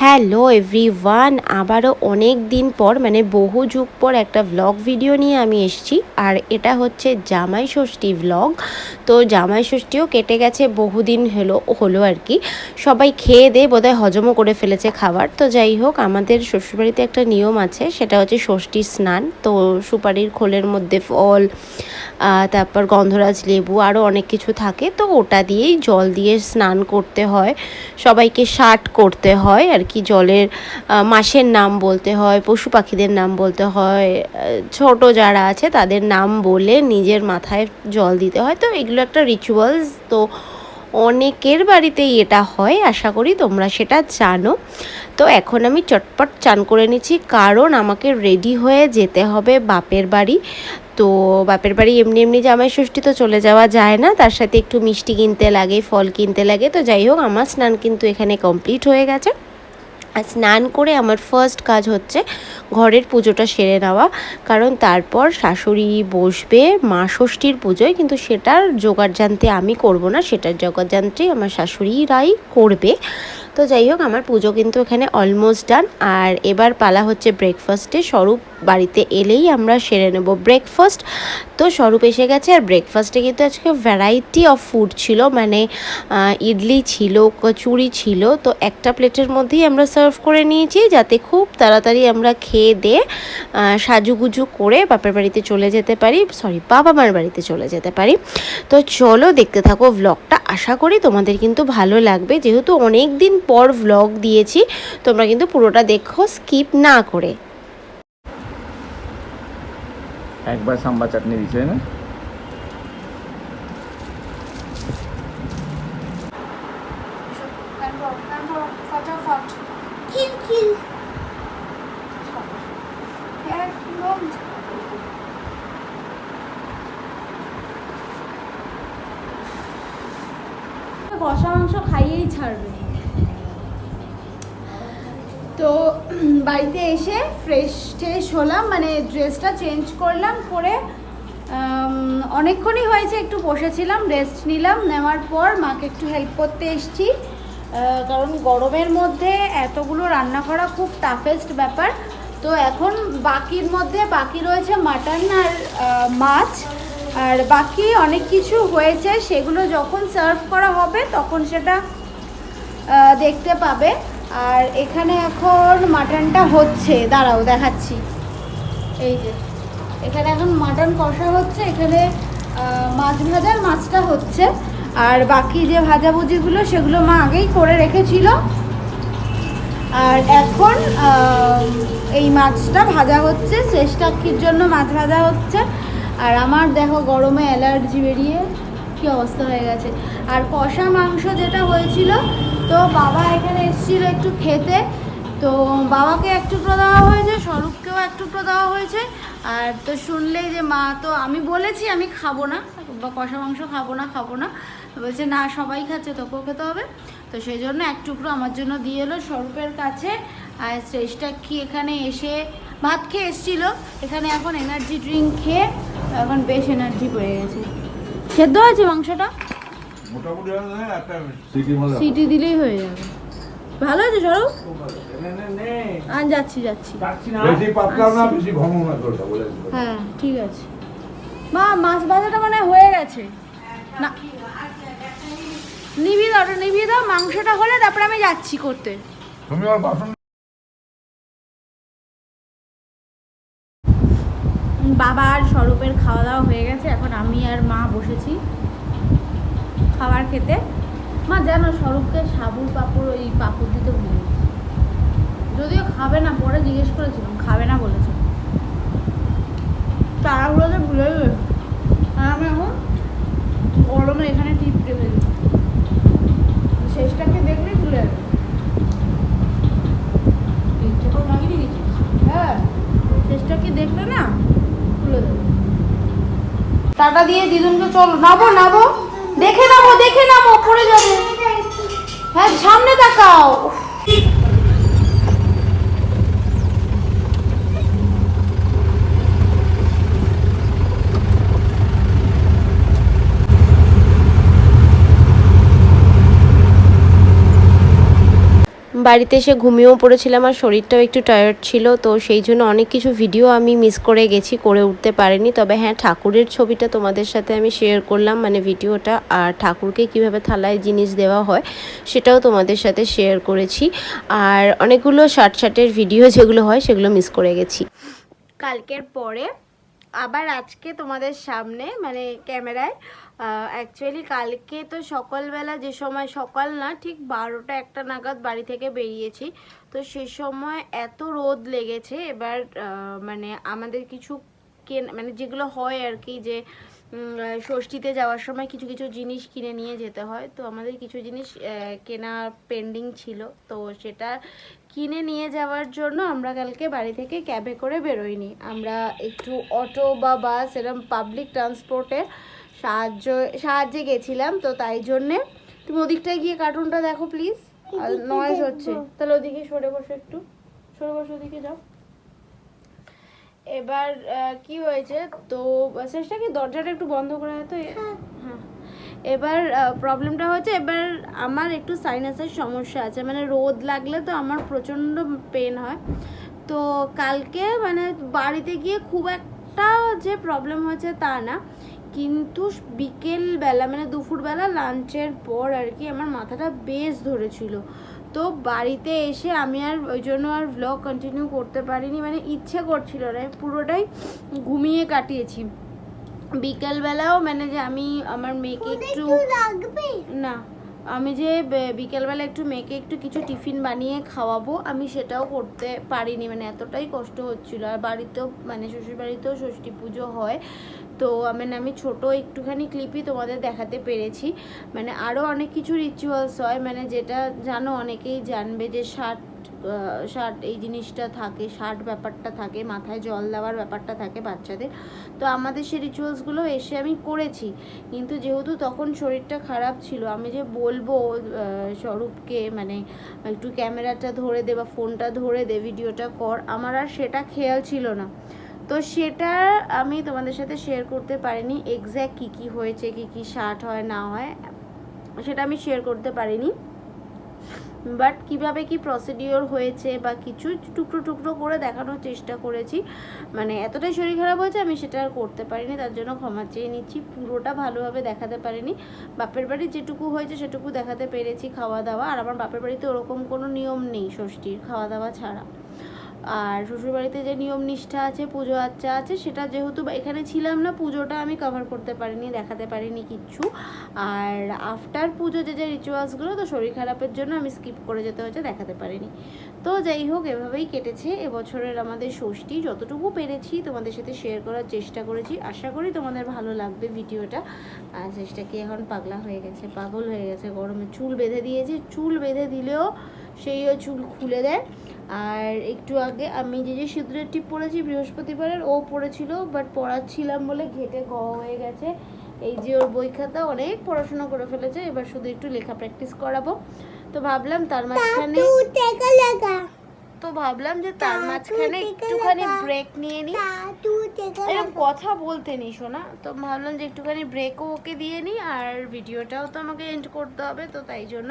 Hello everyone, আবারও অনেক দিন পর মানে বহু যুগ পর একটা ভ্লগ ভিডিও নিয়ে আমি এসেছি। আর এটা হচ্ছে জামাই ষষ্ঠী ভ্লগ তো জামাই ষষ্ঠীও কেটে গেছে, বহুদিন হলো হলো আর কি। সবাই খেয়ে দিয়ে বোধহয় হজমও করে ফেলেছে খাবার। তো যাই হোক, আমাদের শ্বশুরবাড়িতে একটা নিয়ম আছে, সেটা হচ্ছে ষষ্ঠীর স্নান। তো সুপারির খোলের মধ্যে ফল তারপর গন্ধরাজ লেবু, আরও অনেক কিছু থাকে। তো ওটা দিয়েই জল দিয়ে স্নান করতে হয়। সবাইকে শার্ট করতে হয় আর কি জলের মাসের নাম বলতে হয়, পশু পাখিদের নাম বলতে হয় ছোট যারা আছে তাদের নাম বলে নিজের মাথায় জল দিতে হয়। তো এগুলো একটা রিচুয়ালস তো অনেকের বাড়িতেই এটা হয়, আশা করি তোমরা সেটা জানো। তো এখন আমি চটপট চান করে নিচ্ছি, কারণ আমাকে রেডি হয়ে যেতে হবে বাপের বাড়ি। তো বাপের বাড়ি এমনি এমনি জামাই ষষ্ঠী তো চলে যাওয়া যায় না, তার সাথে একটু মিষ্টি কিনতে লাগে, ফল কিনতে লাগে। তো যাই হোক, আমার স্নান কিন্তু এখানে কমপ্লিট হয়ে গেছে। স্নান করে আমার ফার্স্ট কাজ হচ্ছে ঘরের পুজোটা সেরে নেওয়া। কারণ তারপর শাশুড়ি বসবে মা ষষ্ঠীর পুজোয়, কিন্তু সেটার জোগাড় জানতে আমি করব না, সেটার জোগাড় জানতে আমার শাশুড়িরাই করবে। তো যাই হোক, আমার পুজো কিন্তু এখানে অলমোস্ট ডান আর এবার পালা হচ্ছে ব্রেকফাস্টে স্বরূপ বাড়িতে এলেই আমরা সেরে নেব ব্রেকফাস্ট তো স্বরূপ এসে গেছে আর ব্রেকফাস্টে কিন্তু আজকে ভ্যারাইটি অফ ফুড ছিল মানে ইডলি ছিল, কচুরি ছিল। তো একটা প্লেটের মধ্যেই আমরা সার্ভ করে নিয়েছি যাতে খুব তাড়াতাড়ি আমরা খেয়ে দিয়ে সাজুগুজু করে বাপের বাড়িতে চলে যেতে পারি সরি বাবা মার বাড়িতে চলে যেতে পারি। তো চলো দেখতে থাকো ভ্লগটা আশা করি তোমাদের কিন্তু ভালো লাগবে। যেহেতু অনেক দিন পর ভ্লগ দিয়েছি, তোমরা কিন্তু পুরোটা দেখো স্কিপ না করে। একবার সাম্বার চাটনি দিচ্ছে না? কষা মাংস খাইয়েই ছাড়বে। তো বাড়িতে এসে ফ্রেশ ট্রেশ হলাম মানে ড্রেসটা চেঞ্জ করলাম করে অনেকক্ষণই হয়েছে, একটু বসেছিলাম রেস্ট নিলাম, নেওয়ার পর মাকে একটু হেল্প করতে এসেছি। কারণ গরমের মধ্যে এতগুলো রান্না করা খুব টাফেস্ট ব্যাপার। তো এখন বাকির মধ্যে বাকি রয়েছে মাটন আর মাছ। আর বাকি অনেক কিছু হয়েছে, সেগুলো যখন সার্ভ করা হবে, তখন সেটা দেখতে পাবে। আর এখানে এখন মাটনটা হচ্ছে। দাঁড়াও, দেখাচ্ছি। এই যে, এখানে এখন মাটন কষা হচ্ছে, এখানে মাছ ভাজার মাছটা হচ্ছে। আর বাকি যে ভাজাভুজিগুলো, সেগুলো মা আগেই করে রেখেছিল। আর এখন এই মাছটা ভাজা হচ্ছে শেষটাক্ষির জন্য মাছ ভাজা হচ্ছে। আর আমার দেখো গরমে অ্যালার্জি বেরিয়ে কি অবস্থা হয়ে গেছে। আর কষা মাংস যেটা হয়েছিল, তো বাবা এখানে এসেছিল একটু খেতে। তো বাবাকে এক টুকরো দেওয়া হয়েছে, স্বরূপকেও এক টুকরো দেওয়া হয়েছে। আর তো শুনলেই যে মা, তো আমি বলেছি আমি খাব না, বা কষা মাংস খাব না খাব না। বলছে, না, সবাই খাচ্ছে, তোকেও খেতে হবে। তো সেই জন্য এক টুকরো আমার জন্য দিয়ে এলো স্বরূপের কাছে। আর শ্রেষ্ঠা কি এখানে এসে ভাত খেয়ে এসেছিল। এখানে এখন এনার্জি ড্রিঙ্ক খেয়ে এখন বেশ এনার্জি পেয়ে গেছে। সেদ্ধ হয়েছে মাংসটা? মোটামুটি সিটি দিলেই হয়ে যাবে। ভালো আছে স্বরূপ আর যাচ্ছি যাচ্ছি। বেশি পাতলা না বেশি ঘন না হ্যাঁ ঠিক আছে। মা মাছ ভাজাটা মানে হয়ে গেছে। না। নিভিয়ে দাও ওটা নিভিয়ে দাও মাংসটা হলে তারপরে আমি যাচ্ছি করতে। তুমি আমার বাসন বাবা আর স্বরূপের খাওয়া দাওয়া হয়ে গেছে, এখন আমি আর মা বসেছি খাবার খেতে। মা, জানো, স্বরূপকে সাবুর পাপড় ওই পাপড় দিতে ভুলে যদিও খাবে না, পরে জিজ্ঞেস করেছিলাম, খাবে না বলেছে। তারাগুলোতে ভুলে গেছে। আর আমি এখন গরমে এখানে টিপ টেপে শেষটাকে দেখলেই ভুলে যাবে হ্যাঁ শেষটাকে দেখলে না ভুলে যাবে টাটা দিয়ে দিদুনকে চলো নাবো নাবো দেখে নামো দেখে নামো, পড়ে যাবে। হ্যাঁ সামনে তাকাও। বাড়িতে এসে ঘুমিয়েও পড়েছিলাম আর শরীরটাও একটু টায়ার্ড ছিল, তো সেই জন্য অনেক কিছু ভিডিও আমি মিস করে গেছি, করে উঠতে পারিনি। তবে হ্যাঁ ঠাকুরের ছবিটা তোমাদের সাথে আমি শেয়ার করলাম মানে ভিডিওটা আর ঠাকুরকে কীভাবে থালায় জিনিস দেওয়া হয় সেটাও তোমাদের সাথে শেয়ার করেছি। আর অনেকগুলো শার্ট শার্টের ভিডিও যেগুলো হয় সেগুলো মিস করে গেছি। কালকের পরে আবার আজকে তোমাদের সামনে মানে ক্যামেরায় অ্যাকচুয়ালি কালকে তো সকালবেলা যে সময়, সকাল না, ঠিক বারোটা একটা নাগাদ বাড়ি থেকে বেরিয়েছি। তো সে সময় এত রোদ লেগেছে, এবার মানে আমাদের কিছু কেন মানে যেগুলো হয় আর কি যে ষষ্ঠীতে যাওয়ার সময় কিছু কিছু জিনিস কিনে নিয়ে যেতে হয়। তো আমাদের কিছু জিনিস কেনা পেন্ডিং ছিল। তো সেটা কিনে নিয়ে যাওয়ার জন্য আমরা কালকে বাড়ি থেকে ক্যাবে করে বেরোইনি। আমরা একটু অটো বা বাস এরকম পাবলিক ট্রান্সপোর্টে সাহায্য সাহায্যে গেছিলাম। তো তাই জন্যে তুমি ওদিকটায় গিয়ে কার্টুনটা দেখো প্লিজ নয়েজ হচ্ছে। তাহলে ওদিকে সরে বসো একটু। সরে বসো ওদিকে যাও। এবার কি হয়েছে? তো শেষটা কি দরজাটা একটু বন্ধ করে তো হ্যাঁ। এবার প্রবলেমটা হচ্ছে এবার আমার একটু সাইনাসের সমস্যা আছে। মানে রোদ লাগলে তো আমার প্রচণ্ড পেন হয়। তো কালকে মানে বাড়িতে গিয়ে খুব একটা যে প্রবলেম হয়েছে তা না। কিন্তু বিকেলবেলা মানে দুপুরবেলা লাঞ্চের পর আর কি আমার মাথাটা বেশ ধরেছিল। তো বাড়িতে এসে আমি আর ওই জন্য আর ব্লগ কন্টিনিউ করতে পারিনি মানে ইচ্ছে করছিল না পুরোটাই ঘুমিয়ে কাটিয়েছি। বিকেলবেলাও মানে যে আমি আমার মেয়েকে একটু না আমি যে বিকেলবেলা একটু মেয়েকে একটু কিছু টিফিন বানিয়ে খাওয়াবো আমি সেটাও করতে পারিনি মানে এতটাই কষ্ট হচ্ছিল। আর বাড়িতেও মানে শ্বশুর বাড়িতেও ষষ্ঠী পুজো হয় তো মানে আমি ছোট একটুখানি ক্লিপই তোমাদের দেখাতে পেরেছি। মানে আরও অনেক কিছু রিচুয়ালস হয় মানে যেটা জানো অনেকেই জানবে যে ষাট ষাট এই জিনিসটা থাকে, ষাট ব্যাপারটা থাকে, মাথায় জল দেওয়ার ব্যাপারটা থাকে বাচ্চাদের। তো আমাদের সেই রিচুয়ালসগুলো এসে আমি করেছি, কিন্তু যেহেতু তখন শরীরটা খারাপ ছিল, আমি যে বলব স্বরূপকে মানে একটু ক্যামেরাটা ধরে দে বা ফোনটা ধরে দে ভিডিওটা কর, আমার আর সেটা খেয়াল ছিল না। তো সেটা আমি তোমাদের সাথে শেয়ার করতে পারিনি এক্স্যাক্ট কী কী হয়েছে, কী কী শার্ট হয়, না হয়, সেটা আমি শেয়ার করতে পারিনি। বাট কীভাবে কি প্রসিডিওর হয়েছে বা কিছু টুকরো টুকরো করে দেখানোর চেষ্টা করেছি মানে এতটাই শরীর খারাপ হয়েছে আমি সেটা আর করতে পারিনি, তার জন্য ক্ষমা চেয়ে নিচ্ছি, পুরোটা ভালোভাবে দেখাতে পারিনি। বাপের বাড়ি যেটুকু হয়েছে সেটুকু দেখাতে পেরেছি খাওয়া দাওয়া, আর আমার বাপের বাড়িতে ওরকম কোনো নিয়ম নেই ষষ্ঠীর খাওয়া দাওয়া ছাড়া। আর শ্বশুরবাড়িতে যে নিয়ম নিষ্ঠা আছে, পুজো আচ্চা আছে, সেটা যেহেতু এখানে ছিলাম না, পুজোটা আমি কভার করতে পারিনি, দেখাতে পারিনি কিচ্ছু। আর আফটার পুজো যে যে রিচুয়ালসগুলো তো শরীর খারাপের জন্য আমি স্কিপ করে যেতে হয়েছে, দেখাতে পারিনি। তো যাই হোক, এভাবেই কেটেছে। এবছরের আমাদের ষষ্ঠী, যতটুকু পেরেছি তোমাদের সাথে শেয়ার করার চেষ্টা করেছি। আশা করি তোমাদের ভালো লাগবে ভিডিওটা। আর চেষ্টা কি এখন পাগলা হয়ে গেছে, পাগল হয়ে গেছে, গরমে চুল বেঁধে দিয়েছে। চুল বেঁধে দিলেও সেইও চুল খুলে দেয়। আর একটু আগে আমি যে যে সিঁদুরের টিপ পরেছি বৃহস্পতিবারের ও পড়েছিল বাট পড়াচ্ছিলাম বলে ঘেটে গ হয়ে গেছে। এই যে ওর বই খাতা অনেক পড়াশোনা করে ফেলেছে। এবার শুধু একটু লেখা প্র্যাকটিস করাবো। তো ভাবলাম তার মাঝখানে তো ভাবলাম যে তার মাঝখানে একটুখানি ব্রেক নিয়ে নিই এরকম কথা বলতে নি শোনা তো ভাবলাম যে একটুখানি ব্রেকও ওকে দিয়ে নিই আর ভিডিওটাও তো আমাকে এন্ড করতে হবে তো তাই জন্য।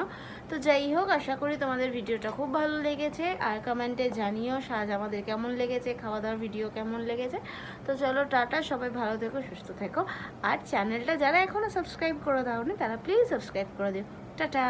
তো যাই হোক আশা করি তোমাদের ভিডিওটা খুব ভালো লেগেছে। আর কমেন্টে জানিও সাজ আমাদের কেমন লেগেছে খাওয়া দাওয়ার ভিডিও কেমন লেগেছে। তো চলো টাটা সবাই ভালো থেকো সুস্থ থেকো। আর চ্যানেলটা যারা এখনও সাবস্ক্রাইব করে দাওনি তারা প্লিজ সাবস্ক্রাইব করে দিও। টাটা।